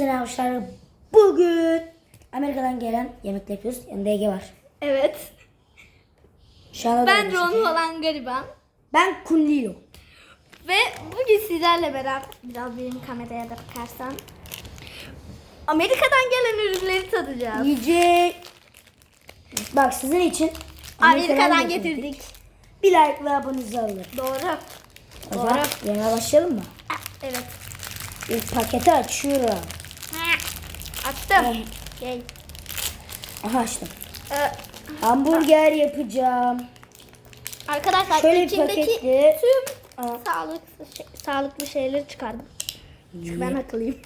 Arkadaşlar. Bugün Amerika'dan gelen yemekler yapıyoruz. Yanında Ege var. Evet. Şu anda da Ben Ron olan gariban. Ben Kunlilo. Ve bugün sizlerle beraber biraz benim kameraya da bakarsan Amerika'dan gelen ürünleri tadacağız. Yiyecek. Bak sizin için Amerika'dan getirdik. Bir like ve abonenizi alır. Doğru. O zaman yemeğe başlayalım mı? Evet. İlk paketi açıyorum. Attım. Gel. Aha açtım. Ee, Hamburger yapacağım. arkadaşlar Şöyle bir içindeki paketli- tüm Aa. sağlıklı, şey- sağlıklı şeyleri çıkardım. Çünkü ben akıllıyım.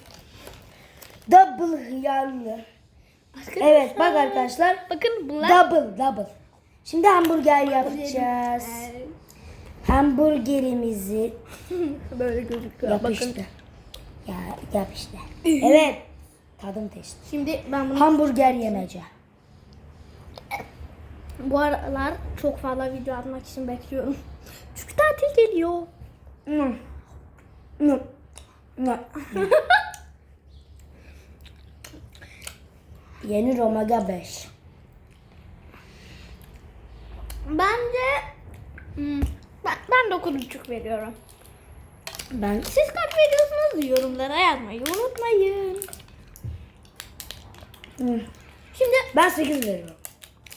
Double hıyarlı. Evet bak arkadaşlar. Bakın bunlar Double double. Şimdi hamburger yapacağız. Hamburgerimizi böyle gözüküyor. yapıştı. Ya yapıştı. Evet. Tadım testi. Şimdi ben bunu Hamburger yemece. Bu aralar çok fazla video atmak için bekliyorum. Çünkü tatil geliyor. Yeni Romaga 5. Bence ben, ben 9.5 veriyorum. Ben Siz kaç veriyorsunuz yorumlara yazmayı unutmayın. Hmm. Şimdi ben 8 veriyorum.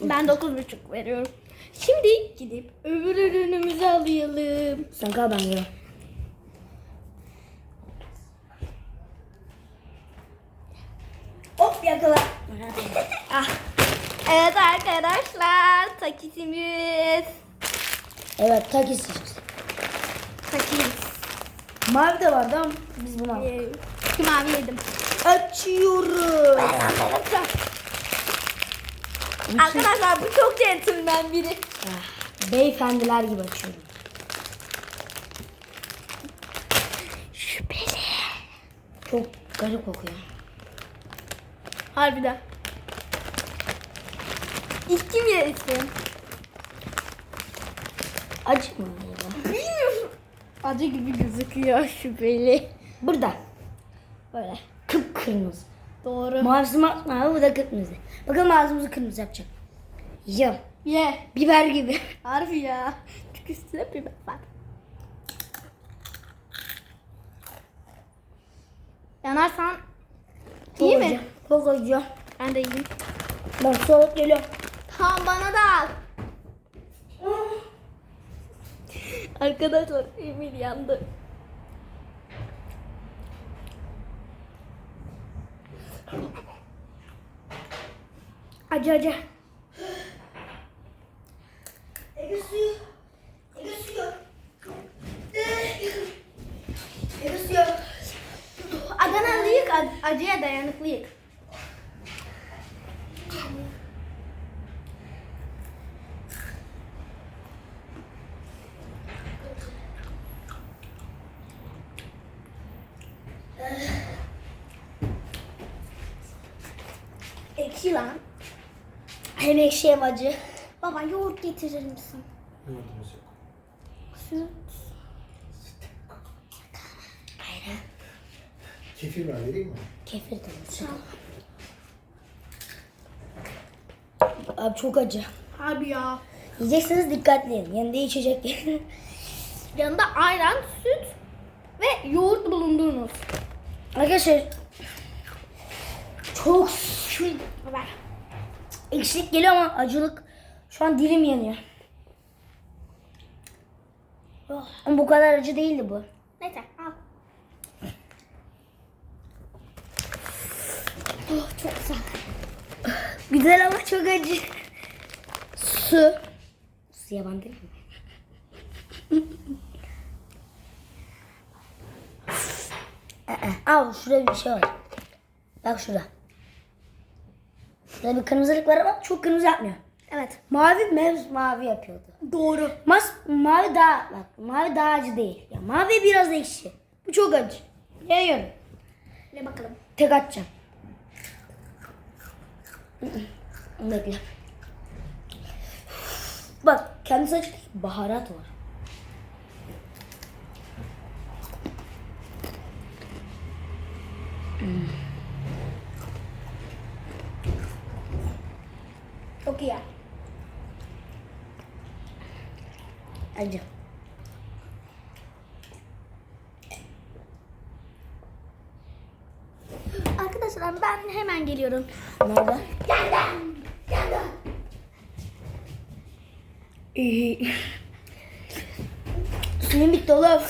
ben 9.5 veriyorum. Şimdi gidip öbür ürünümüzü alayım. Sen kal ben geliyorum. Hop yakala. Ah. Evet arkadaşlar takisimiz. Evet tak isteyeceğiz. Mavi de vardı ama biz bunu aldık. Ee, Şu mavi yedim. Açıyorum. Arkadaşlar bu çok centilmen biri. Ah, Beyefendiler gibi açıyorum. Şüpheli. Çok garip kokuyor. Harbiden. İlk kim yesin? Acı mı. Acı gibi gözüküyor şüpheli. Burada. Böyle. Kıpkırmızı. Doğru. Mavisi mavi bu da kırmızı. Bakalım ağzımızı kırmızı yapacak. Yiyeceğim. Ye. Biber gibi. Harbi ya. Çünkü üstüne biber var. Yanarsan iyi mi? Çok acı. Ben de yiyeyim. Ben soğuk geliyor. Tamam bana da al. Arkadaşlar Emir yandı. Acı acı. Ege suyu. Ege suyu. Ege suyu. Adanalıyık, ac- acıya dayanıklıyık. Ekşi lan. Hem ekşi hem acı. Baba yoğurt getirir misin? Yoğurdumuz yok. Süt. Kefir var vereyim mi? Kefir de olsun. Abi çok acı. Abi ya. Yiyecekseniz dikkatli yiyin. Yanında içecek. Yanında ayran, süt ve yoğurt bulundurunuz. Arkadaşlar çok Ver. ekşilik geliyor ama acılık şu an dilim yanıyor. Oh. Ama bu kadar acı değildi bu. Neyse al. Oh, çok güzel. Güzel ama çok acı. Su. Su yaban değil mi? Aa, Al şurada bir şey var. Bak şurada. Şurada bir kırmızılık var ama çok kırmızı yapmıyor. Evet. Mavi mev mavi yapıyordu. Doğru. Mas mavi daha bak mavi daha acı değil. Ya mavi biraz ekşi. Bu çok acı. Yeniyorum. Ne bakalım. Tek atacağım. Bekle. Bak kendisi değil, baharat var. Hmm. İyi. Acı. Arkadaşlar ben hemen geliyorum. Nerede? İyi. Suyun bitti oğlum.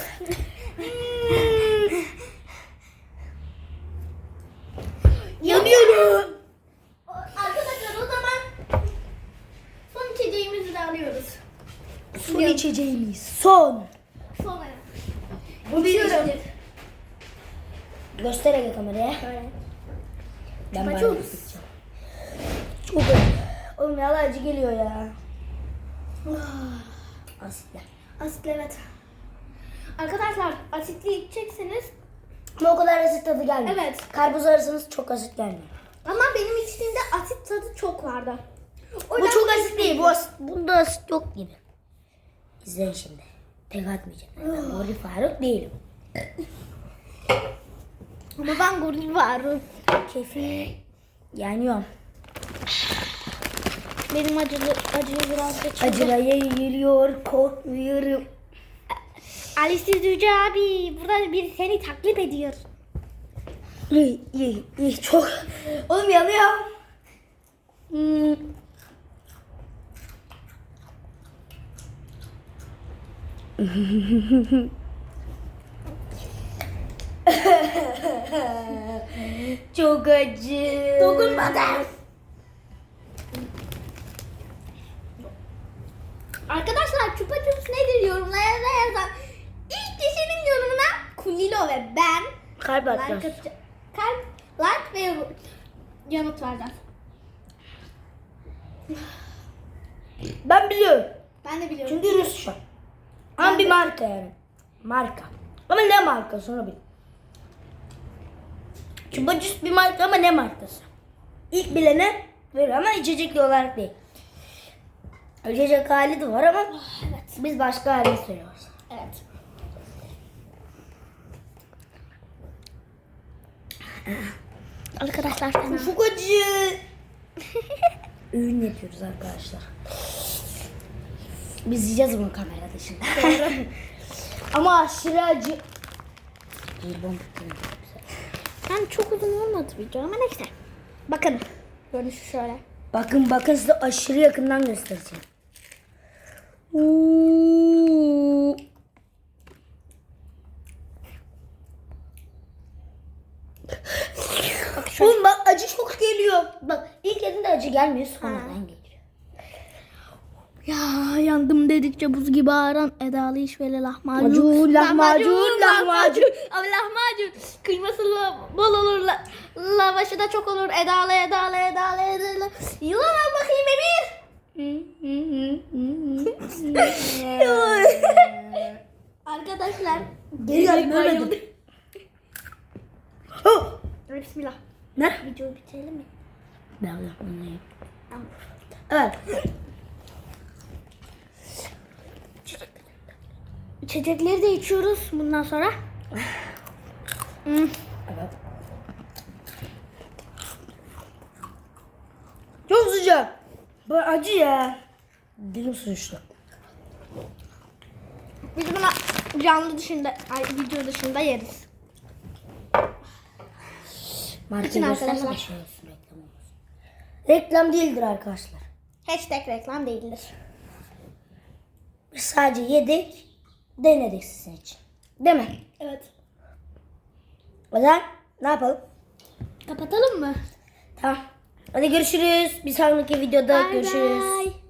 Yanıyorum. Arkadaşlar o zaman son içeceğimizi de alıyoruz. Son içeceğimiz. Son. Sonra. Bu İçiyorum. Göster hele kameraya. Şöyle. Ben acı. sıkacağım. Çok acı. Oğlum ya acı geliyor ya. Asitler. Asitli evet. Arkadaşlar asitli içecekseniz Ama o kadar asit tadı gelmiyor. Evet. Karpuz ararsanız çok asit gelmiyor. ama benim içtiğimde asit tadı çok vardı. O Bu çok asit değil. Bu asit, bunda asit yok gibi. İzleyin şimdi. Tek atmayacağım. Ben Mori Faruk değilim. Ama ben goril varım. Kefi yanıyorum. Benim acılı acıyı biraz geçirdim. Acılaya geliyor korkmuyorum. Alice Yüce abi burada bir seni taklit ediyor. İyi iyi iyi çok. Oğlum yanıyor. Hmm. çok acı. Dokunmadan. Arkadaşlar çupa çups nedir yorumlara yazan. İlk kişinin yorumuna Kulilo ve ben Kalp like atacağız. Kalp, like ve yanıt vereceğiz. Ben biliyorum. Ben de biliyorum. Çünkü Rusça. Ama bir marka yani. Marka. Ama ne markası onu bil. Çupa Cüs bir marka ama ne markası? İlk bilene verir ama içecekli olarak değil. İçecek hali de var ama Evet. biz başka halini söylüyoruz. Evet. Arkadaşlar fena. Çok acı. Öğün yapıyoruz arkadaşlar. Biz yiyeceğiz bunu kamera dışında. ama aşırı acı. Yani çok uzun olmadı video ama neyse. Bakın. Görünüşü şöyle. Bakın bakın size aşırı yakından göstereceğim. Oo. Oğlum bak acı çok geliyor. Bak ilk elinde acı gelmiyor sonradan geliyor. Ya yandım dedikçe buz gibi ağıran Edalı işveli lahmacun. Macun, lahmacun, lahmacun. Abi lahmacun. Kıyması bol olur. La, lavaşı da çok olur. Edalı, Edalı, Edalı, Edalı. Yılan al bakayım Emir. Arkadaşlar. Geri gel bayıldı. görmedim. Oh! Hadi Bismillah. Ne? Videoyu bitirelim mi? Ben yapmayayım. Tamam. Evet. İçecekleri de içiyoruz bundan sonra. Hmm. Evet. Çok sıcak. Bu acı ya. Dilim suçlu. Biz buna canlı dışında, ay, video dışında yeriz. Marka göstersene reklam olmasın. Reklam değildir arkadaşlar. Hashtag reklam değildir. Biz sadece yedik, denedik sizin için. Değil mi? Evet. O zaman ne yapalım? Kapatalım mı? Tamam. Hadi görüşürüz. Bir sonraki videoda görüşürüz. Bye bye.